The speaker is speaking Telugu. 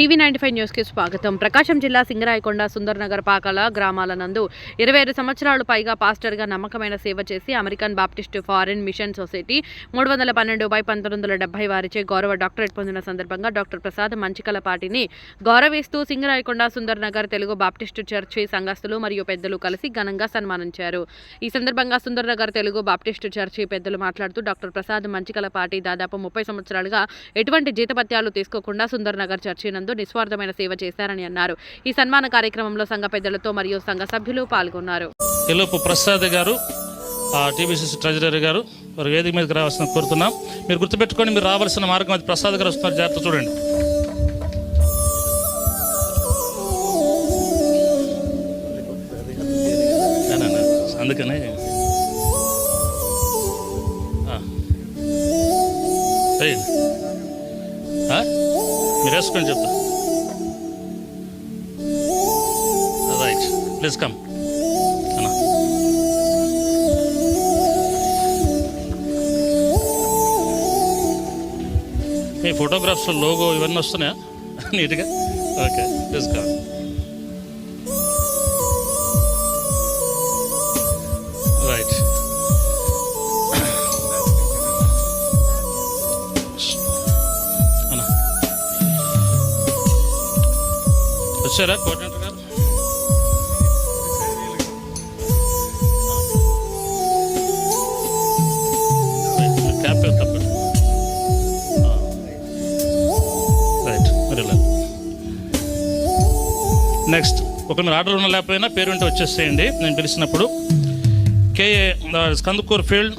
టీవీ నైన్టీ ఫైవ్ న్యూస్కి స్వాగతం. ప్రకాశం జిల్లా సింగరాయకొండ సుందర్నగర్ పాకాల గ్రామాల నందు ఇరవై ఐదు సంవత్సరాలు పైగా పాస్టర్గా నమ్మకమైన సేవ చేసి American Baptist foreign mission society మూడు వందల పన్నెండు బై పంతొమ్మిది వందల డెబ్బై వారిచే గౌరవ డాక్టరేట్ పొందిన సందర్భంగా డాక్టర్ ప్రసాద్ మంచికలపాటిని గౌరవిస్తూ సింగరాయకొండ సుందర్నగర్ తెలుగు బాప్టిస్టు చర్చి సంఘస్థులు మరియు పెద్దలు కలిసి ఘనంగా సన్మానించారు. ఈ సందర్భంగా సుందర్నగర్ తెలుగు బాప్టిస్టు చర్చి పెద్దలు మాట్లాడుతూ డాక్టర్ ప్రసాద్ మంచికలపాటి దాదాపు ముప్పై సంవత్సరాలుగా ఎటువంటి జీతపత్యాలు తీసుకోకుండా సుందర్నగర్ చర్చి నందు నిస్వార్థమైన సేవ చేశారని అన్నారు. ఈ సన్మాన కార్యక్రమంలో సంఘ పెద్దలతో మరియు సంఘ సభ్యులు పాల్గొన్నారు. ఎలోపు ప్రసాద్ గారు టీబీసీసీ ట్రెజరర్ గారు వారు వేదిక మీదకి రావాల్సిన కోరుతున్నాం. మీరు గుర్తుపెట్టుకొని మీరు రావాల్సిన మార్గం అది. ప్రసాద్ గారు వస్తున్నారు. జాగ్రత్త చూడండి. అందుకనే ఆ. మీరు వేసుకొని చెప్తా. Right please come. అన్నా. మీ ఫోటోగ్రాఫ్స్ లోగో ఇవన్నీ వస్తున్నాయా? నీట్గా? ఓకే. Please come. వచ్చారా కోఆర్డినేటర్ గారు రైట్ నెక్స్ట్ ఒక ఆర్డర్ ఉన్న లేకపోయినా పేరు ఉంటే వచ్చేసేయండి. నేను పిలిచినప్పుడు. KA Kandukur field